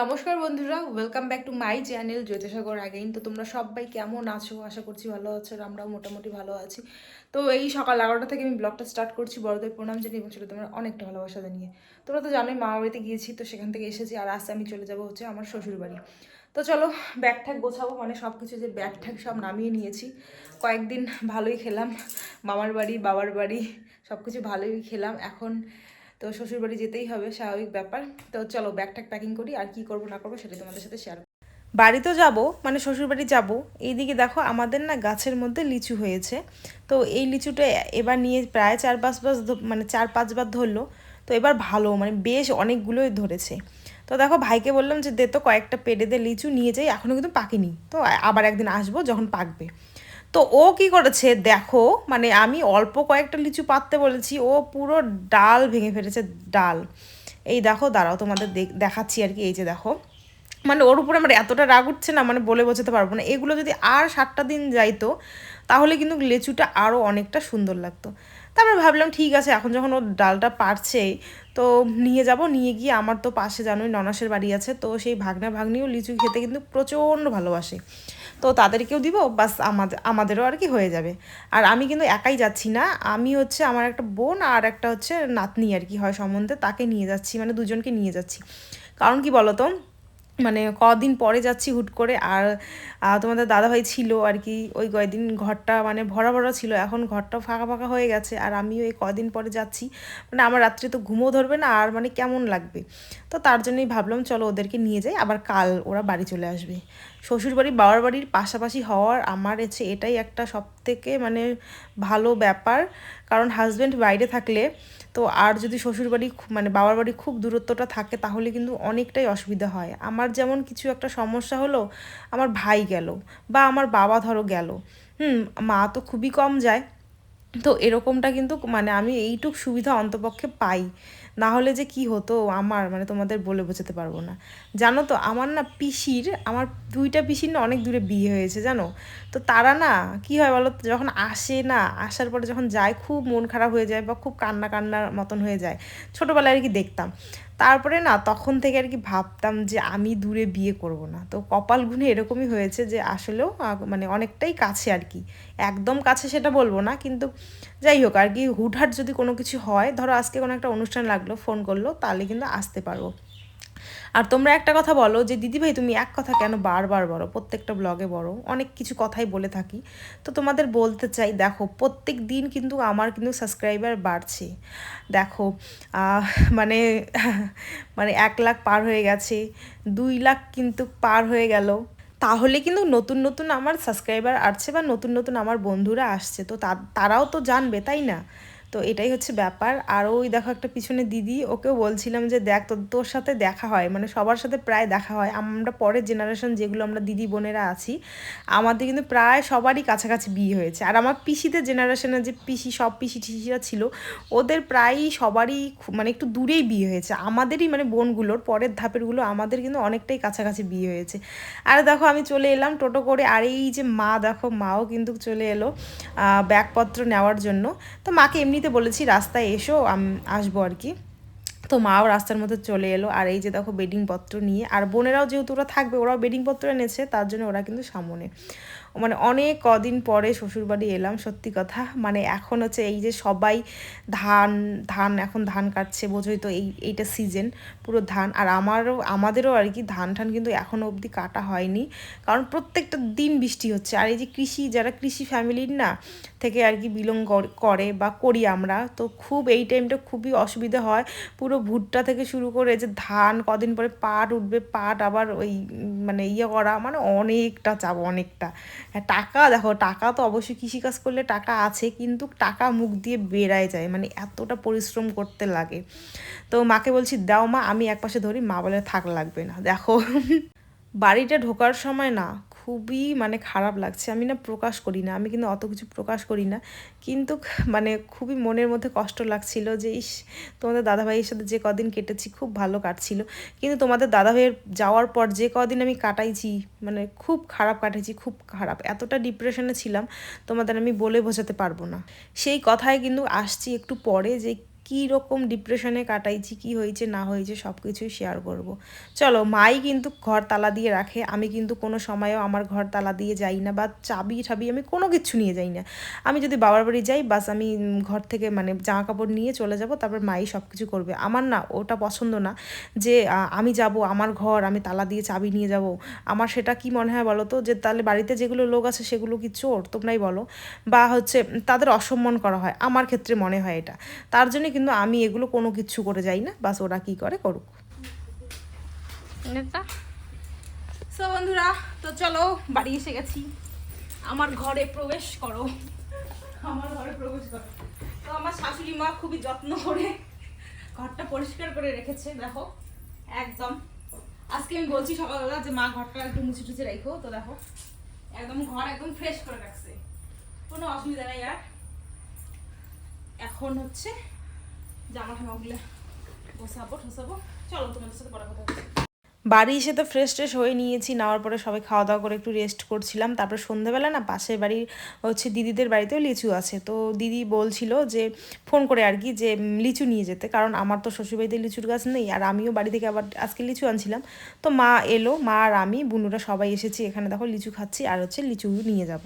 নমস্কার বন্ধুরা welcome back to my channel Jyotishagar again তো তোমরা সবাই কেমন আছো? আশা করছি ভালো আছো আর আমরাও মোটামুটি ভালো আছি। তো এই সকাল এগারোটা থেকে আমি ব্লগটা স্টার্ট করছি বড়দের প্রণাম জানিয়ে এবং সেটা তোমরা অনেকটা ভালোবাসা জানিয়ে। তোমরা তো জানোই মামা বাড়িতে গিয়েছি, তো সেখান থেকে এসেছি আর আজকে আমি চলে যাব হচ্ছে আমার শ্বশুর বাড়ি। তো চলো ব্যাগ ঠ্যাগ গোছাবো মানে সব কিছু যে ব্যাগ ঠ্যাগ সব নামিয়ে নিয়েছি। কয়েকদিন ভালোই খেলাম, মামার বাড়ি, বাবার বাড়ি সব কিছু ভালোই খেলাম। এখন তো শ্বশুরবাড়ি যেতেই হবে, স্বাভাবিক ব্যাপার। তো চলো ব্যাগ ট্যাগ প্যাকিং করি, আর কি করব না করব সেটা তোমাদের সাথে শেয়ার বাড়ি তো যাব মানে শ্বশুরবাড়ি যাব, এইদিকে দেখো আমাদের না গাছের মধ্যে লিচু হয়েছে। তো এই লিচুটা এবার নিয়ে প্রায় চার পাঁচ ধ- মানে চার পাঁচবার ধরলো। তো এবার ভালো মানে বেশ অনেকগুলোই ধরেছে। তো দেখো ভাইকে বললাম যে, দে তো কয়েকটা পেড়ে দে লিচু, নিয়ে যাই। এখনও কিন্তু পাকেনি। তো আবার একদিন আসব যখন পাকবে। তো ও কি করেছে? দেখো মানে আমি অল্প কয়েকটা লিচু পাততে বলেছি, ও পুরো ডাল ভেঙে ফেলেছে, ডাল। এই দেখো, দাঁড়াও, তোমাদের দেখ- দেখাচ্ছি আর কি, এই যে দেখো। মানে ওর উপরে আমার এতটা রাগ উঠছে না মানে বলে বোঝাতে পারব না। এগুলো যদি আর সাতটা দিন যাইতো, তাহলে কিন্তু লেচুটা আরও অনেকটা সুন্দর লাগতো। তারপরে ভাবলাম, ঠিক আছে, এখন যখন ও ডালটা পারছে তো নিয়ে যাব, নিয়ে গিয়ে আমার তো পাশে জানোই ননাসের বাড়ি আছে, তো সেই ভাগনা ভাগ্নিও লিচু খেতে কিন্তু প্রচণ্ড ভালোবাসে। তো তাদেরকেও দিব, বাস আমাদের আমাদেরও আর কি হয়ে যাবে। আর আমি কিন্তু একাই যাচ্ছি না, আমি হচ্ছে আমার একটা বোন আর একটা হচ্ছে নাতনি আর কি হয় সম্বন্ধে, তাকে নিয়ে যাচ্ছি মানে দুজনকে নিয়ে যাচ্ছি। কারণ কি বলতো মানে কদিন পরে যাচ্ছি হুট করে, আর তোমাদের দাদাভাই ছিল আর কি, ওই কয়দিন ঘরটা মানে ভরা ভরা ছিল, এখন ঘরটা ফাঁকা ফাঁকা হয়ে গেছে, আর আমিও এই কদিন পরে যাচ্ছি। মানে আমার রাত্রে তো ঘুমও ধরবে না, আর মানে কেমন লাগবে? তো তার জন্যই ভাবলাম চলো ওদেরকে নিয়ে যাই, আবার কাল ওরা বাড়ি চলে আসবে। শ্বশুর বাড়ি বাবার বাড়ির পাশাপাশি হওয়ার আমার হচ্ছে এটাই একটা সব থেকে মানে ভালো ব্যাপার, কারণ হাজব্যান্ড বাইরে থাকলে তো আর যদি শ্বশুরবাড়ি মানে বাবার বাড়ি খুব দূরত্বটা থাকে, তাহলে কিন্তু অনেকটাই অসুবিধা হয়। আমার যেমন কিছু একটা সমস্যা হলো, আমার ভাই গেল বা আমার বাবা ধরো গেল, হুম, মা তো খুবই কম যায়। তো এরকমটা কিন্তু মানে আমি এইটুক সুবিধা অন্তপক্ষে পাই। না হলে যে কি হতো আমার মানে তোমাদের বলে বোঝাতে পারব না। জানো তো, আমার না পিসির, আমার দুইটা পিসির না অনেক দূরে বিয়ে হয়েছে, জানো? তো তারা না, কি হয় বলো যখন আসে না, আসার পরে যখন যায়, খুব মন খারাপ হয়ে যায় বা খুব কান্না কান্নার মতন হয়ে যায়। ছোটোবেলায় আর কি দেখতাম। তারপরে না তখন থেকে আর কি ভাবতাম যে আমি দূরে বিয়ে করব না। তো কপাল গুনে এরকমই হয়েছে যে আসলেও মানে অনেকটাই কাছে আর কি। একদম কাছে সেটা বলব না, কিন্তু যাই হোক আর কি হুটহাট যদি কোনো কিছু হয়, ধরো আজকে কোনো একটা অনুষ্ঠান লাগল, ফোন করল, তাহলে কিন্তু আসতে পারব। আর তোমরা একটা কথা বলো যে, দিদিভাই, তুমি এক কথা কেন বারবার বলো? প্রত্যেকটা ব্লগে বলো। অনেক কিছু কথাই বলে থাকি। তো তোমাদের বলতে চাই, দেখো, প্রত্যেক দিন কিন্তু আমার কিন্তু সাবস্ক্রাইবার বাড়ছে। দেখো মানে মানে এক লাখ পার হয়ে গেছে, দুই লাখ কিন্তু পার হয়ে গেল। তাহলে কিন্তু নতুন নতুন আমার সাবস্ক্রাইবার আসছে বা নতুন নতুন আমার বন্ধুরা আসছে। তো, তারাও তো জানবে, তাই না? তো এটাই হচ্ছে ব্যাপার। আর ওই দেখো একটা পিছনে দিদি, ওকেও বলছিলাম যে, দেখ, তোর তোর সাথে দেখা হয়। মানে সবার সাথে প্রায় দেখা হয়। আমরা পরের জেনারেশন যেগুলো আমরা দিদি বোনেরা আছি, আমাদের কিন্তু প্রায় সবারই কাছাকাছি বিয়ে হয়েছে। আর আমার পিসিদের জেনারেশনে যে পিসি, সব পিসি, টিসিরা ছিল, ওদের প্রায়ই সবারই মানে একটু দূরেই বিয়ে হয়েছে। আমাদেরই মানে বোনগুলোর পরের ধাপেরগুলো আমাদের কিন্তু অনেকটাই কাছাকাছি বিয়ে হয়েছে। আর দেখো, আমি চলে এলাম টোটো করে। আর এই যে মা, দেখো, মাও কিন্তু চলে এলো ব্যাগপত্র নেওয়ার জন্য। তো মাকে বলেছি রাস্তায় এসো আসব আর কি। তো মাও রাস্তার মধ্যে চলে এলো। আর এই যে দেখো বেডিং পত্র নিয়ে। আর বোনেরাও যেহেতু ওরা থাকবে, ওরাও বেডিংপত্র এনেছে, তার জন্য ওরা কিন্তু সামনে। মানে অনেক কদিন পরে শ্বশুরবাড়ি এলাম, সত্যি কথা। মানে এখন হচ্ছে এই যে সবাই ধান ধান এখন ধান কাটছে বোঝোই তো এই, এইটা সিজন পুরো ধান। আর আমারও, আমাদেরও আর কি ধান ঠান কিন্তু এখনও অবধি কাটা হয়নি। কারণ প্রত্যেকটা দিন বৃষ্টি হচ্ছে। আর এই যে কৃষি, যারা কৃষি ফ্যামিলির না, থেকে আর কি বিলং করে বা করি আমরা, তো খুব এই টাইমটা খুবই অসুবিধা হয়। পুরো ভুট্টা থেকে শুরু করে যে ধান কদিন পরে পাট উঠবে, পাট আবার ওই মানে ইয়ে করা মানে অনেকটা চাপ, অনেকটা। হ্যাঁ টাকা দেখো, টাকা তো অবশ্যই কৃষিকাজ করলে টাকা আছে, কিন্তু টাকা মুখ দিয়ে বেড়ায় যায় মানে এতটা পরিশ্রম করতে লাগে। তো মাকে বলছি, দাও মা, আমি এক পাশে ধরি। মা বলে, থাক, লাগবে না, দেখো। বাড়িটা ঢোকার সময় না খুবই মানে খারাপ লাগছে। আমি না প্রকাশ করি না। আমি কিন্তু অত কিছু প্রকাশ করি না। কিন্তু মানে খুবই মনের মধ্যে কষ্ট লাগছিল যে, ইস, তোমাদের দাদাভাইয়ের সাথে যে কদিন কেটেছি, খুব ভালো কাটছিল। কিন্তু তোমাদের দাদাভাইয়ের যাওয়ার পর যে কদিন আমি কাটাইছি মানে খুব খারাপ কাটাইছি, খুব খারাপ। এতটা ডিপ্রেশনে ছিলাম, তোমাদের আমি বলে বোঝাতে পারব না। সেই কথায় কিন্তু আসছি একটু পরে যে কী রকম ডিপ্রেশনে কাটাইছি, কি হয়েছে, না হয়েছে সব কিছুই শেয়ার করব। চলো, মাই কিন্তু ঘর তালা দিয়ে রাখে, আমি কিন্তু কোনো সময়ও আমার ঘর তালা দিয়ে যাই না বা চাবি ঠাবি আমি কোনো কিছু নিয়ে যাই না। আমি যদি বাবার বাড়ি যাই, বাস আমি ঘর থেকে মানে জামা কাপড় নিয়ে চলে যাব, তারপর মাই সব কিছু করবে। আমার না ওটা পছন্দ না যে আমি যাব, আমার ঘর, আমি তালা দিয়ে চাবি নিয়ে যাব। আমার সেটা কি মনে হয় বলো তো? যে, তাহলে বাড়িতে যেগুলো লোক আছে, সেগুলো কি চোর? তোমরাই বলো। বা হচ্ছে, তাদের অসম্মান করা হয়। আমার ক্ষেত্রে মনে হয় এটা। তার জন্য কিন্তু আমি এগুলো কোনো কিছু করে যাই না। বাস ওরা কি করে করুক। সো বন্ধুরা তো চলো বাড়ি এসে গেছি। আমার ঘরে প্রবেশ করো। আমার ঘরে প্রবেশ করো। তো আমার শাশুড়ি মা খুবই যত্ন করে ঘরটা পরিষ্কার করে রেখেছে দেখো। একদম। আজকে আমি বলছি সকালবেলা যে মা ঘরটা একটু মুছে টুছে রেখো। তো দেখো একদম ঘর একদম ফ্রেশ করে রাখছে। কোনো অসুবিধা নেই আর। এখন হচ্ছে বাড়ি এসে তো ফ্রেশ ট্রেশ হয়ে নিয়েছি, নেওয়ার পরে সবাই খাওয়া দাওয়া করে একটু রেস্ট করছিলাম। তারপর সন্ধ্যেবেলা না পাশের বাড়ির হচ্ছে দিদিদের বাড়িতেও লিচু আছে। তো দিদি বলছিল যে ফোন করে আর কি যে লিচু নিয়ে যেতে। কারণ আমার তো শ্বশুরবাড়িতে লিচুর গাছ নেই, আর আমিও বাড়ি থেকে আবার আজকে লিচু আনছিলাম। তো মা এলো, মা আর আমি, বুনুরা সবাই এসেছি, এখানে দেখো লিচু খাচ্ছি, আর হচ্ছে লিচু নিয়ে যাব।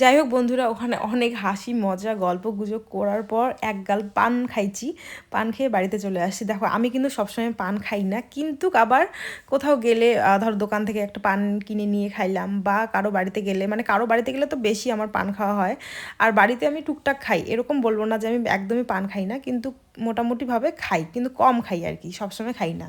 যাই হোক বন্ধুরা, ওখানে অনেক হাসি, মজা, গল্প গুজব করার পর এক গাল পান খাইছি। পান খেয়ে বাড়িতে চলে আসছি। দেখো, আমি কিন্তু সবসময় পান খাই না। কিন্তু আবার কোথাও গেলে ধর দোকান থেকে একটা পান কিনে নিয়ে খাইলাম বা কারও বাড়িতে গেলে মানে কারও বাড়িতে গেলে তো বেশি আমার পান খাওয়া হয়। আর বাড়িতে আমি টুকটাক খাই। এরকম বলব না যে আমি একদমই পান খাই না, কিন্তু মোটামুটিভাবে খাই। কিন্তু কম খাই আর কি, সবসময় খাই না।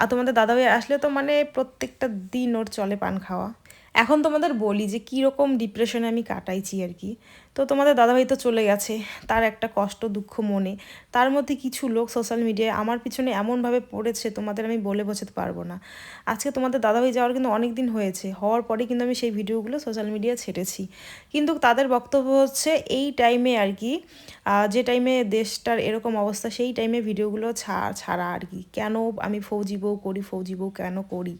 আর তোমাদের দাদাভাই আসলে তো মানে প্রত্যেকটা দিন ওর চলে পান খাওয়া। এখন তোমাদের বলি যে কীরকম ডিপ্রেশনে আমি কাটাইছি আর কি। তো তোমাদের দাদাভাই তো চলে গেছে, তার একটা কষ্ট, দুঃখ, মনে। তার মধ্যে কিছু লোক সোশ্যাল মিডিয়ায় আমার পিছনে এমনভাবে পড়েছে, তোমাদের আমি বলে বোঝাতে পারব না। আজকে তোমাদের দাদাভাই যাওয়ার কিন্তু অনেক দিন হয়েছে, হওয়ার পরে কিন্তু আমি সেই ভিডিওগুলো সোশ্যাল মিডিয়ায় ছেড়েছি। কিন্তু তাদের বক্তব্য হচ্ছে এই টাইমে আর কি যে টাইমে দেশটার এরকম অবস্থা, সেই টাইমে ভিডিওগুলো ছাড়া ছাড়া আর কি। কেন আমি ফৌজি বউ করি, ফৌজি বউ কেন করি?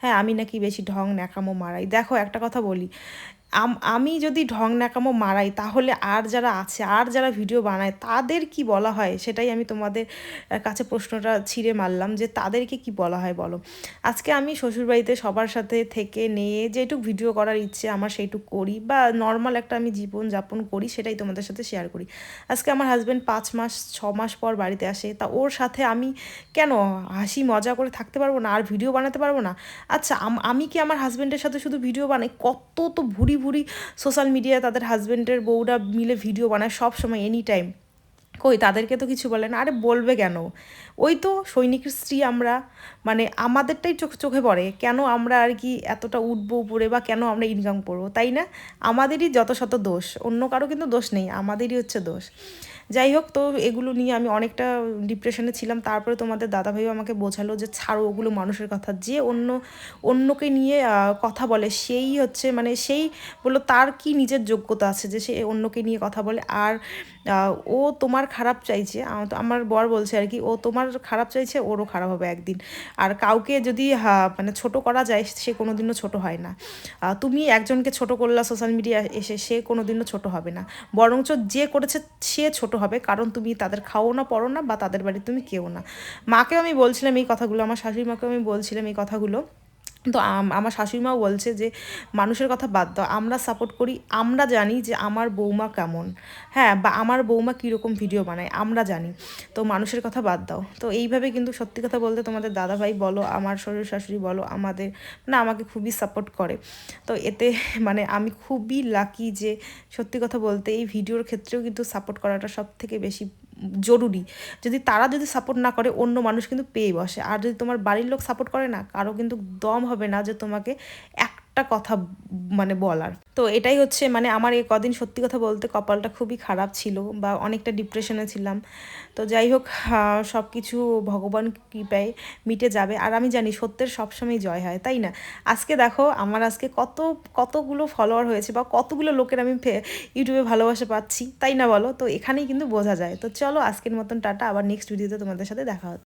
হ্যাঁ আমি নাকি বেশি ঢং, ন্যাকামো, মারাই। দেখো একটা কথা বলি আম- যদি ঢং নাকামো মারাই, তাহলে আর যারা আছে, আর যারা ভিডিও বানায়, তাদের কি বলা হয়? সেটাই আমি তোমাদের কাছে প্রশ্নটা ছিঁড়ে মারলাম যে তাদেরকে কি বলা হয় বলো? আজকে আমি শ্বশুরবাড়িতে সবার সাথে থেকে নিয়ে যেটুক ভিডিও করার ইচ্ছে আমার সেইটুক করি বা নর্মাল একটা আমি জীবন যাপন করি, সেটাই তোমাদের সাথে শেয়ার করি। আজকে আমার হাজব্যান্ড পাঁচ মাস, ছ মাস পর বাড়িতে আসে, তা ওর সাথে আমি কেন হাসি মজা করে থাকতে পারব না, আর ভিডিও বানাতে পারব না? আচ্ছা আম- আমি কি আমার হাজব্যান্ডের সাথে শুধু ভিডিও বানাই? কত তো ভুরি ভুরি সোশ্যাল মিডিয়ায় তাদের হাজব্যান্ডের বউরা মিলে ভিডিও বানায় সব সময় এনি টাইম কই, তাদেরকে তো কিছু বলে না। আরে বলবে কেন? ওই তো সৈনিকের স্ত্রী আমরা। মানে আমাদেরটাই চোখ, চোখে পড়ে। কেন আমরা আর কি এতটা উঠবো উপরে বা কেন আমরা ইনকাম করব? তাই না? আমাদেরই যত শত দোষ। অন্য কারও কিন্তু দোষ নেই। আমাদেরই হচ্ছে দোষ। যাই হোক, তো এগুলো নিয়ে আমি অনেকটা ডিপ্রেশনে ছিলাম। তারপরে তোমাদের দাদাভাইও আমাকে বোঝালো যে, ছাড়ো ওগুলো মানুষের কথা। যে অন্য, অন্যকে নিয়ে কথা বলে, সেই হচ্ছে মানে সেই বলল, তার কি নিজের যোগ্যতা আছে যে সে অন্যকে নিয়ে কথা বলে? আর ও তোমার খারাপ চাইছে আমার বর বলছে আর কি, ও তোমার খারাপ চাইছে, ওরও খারাপ হবে একদিন। আর কাউকে যদি মানে ছোট করা যায়, সে কোনো দিনও ছোট হয় না। তুমি একজনকে ছোট করলা সোশ্যাল মিডিয়া এসে, সে কোনো দিনও ছোট হবে না। বরঞ্চ যে করেছে, সে ছোট হবে, কারণ তুমি তাদের খাও না, পড়ো না, বা তাদের বাড়ি তুমি কেউ না। মাকেও আমি বলছিলাম এই কথাগুলো, আমার শাশুড়ি মাকেও আমি বলছিলাম এই কথাগুলো। তো আমার শাশুড়িমাও বলছে যে, মানুষের কথা বাদ দাও, আমরা সাপোর্ট করি, আমরা জানি যে আমার বৌমা কেমন। হ্যাঁ বা আমার বৌমা কীরকম ভিডিও বানায়, আমরা জানি। তো মানুষের কথা বাদ দাও। তো এইভাবে কিন্তু সত্যি কথা বলতে তোমাদের দাদাভাই বলো, আমার শ্বশুর শাশুড়ি বলো, আমাদের, না আমাকে খুবই সাপোর্ট করে। তো এতে মানে আমি খুবই লাকি যে সত্যি কথা বলতে এই ভিডিওর ক্ষেত্রেও কিন্তু সাপোর্ট করাটা সব থেকে বেশি জরুরি। যদি তারা যদি সাপোর্ট না করে, অন্য মানুষ কিন্তু পেয়ে বসে। আর যদি তোমার বাড়ির লোক সাপোর্ট করে না, কারও কিন্তু দম হবে না যে তোমাকে একটা একটা কথা মানে বলার। তো এটাই হচ্ছে মানে আমার এই কদিন সত্যি কথা বলতে কপালটা খুবই খারাপ ছিল বা অনেকটা ডিপ্রেশনে ছিলাম। তো যাই হোক সব কিছু ভগবান কৃপায় মিটে যাবে। আর আমি জানি সত্যের সবসময় জয় হয়, তাই না? আজকে দেখো আমার আজকে কত, কতগুলো ফলোয়ার হয়েছে বা কতগুলো লোকের আমি ইউটিউবে ভালোবাসা পাচ্ছি, তাই না বলো? তো এখানেই কিন্তু বোঝা যায়। তো চলো আজকের মতন টাটা, আবার নেক্সট ভিডিওতে তোমাদের সাথে দেখা হচ্ছে।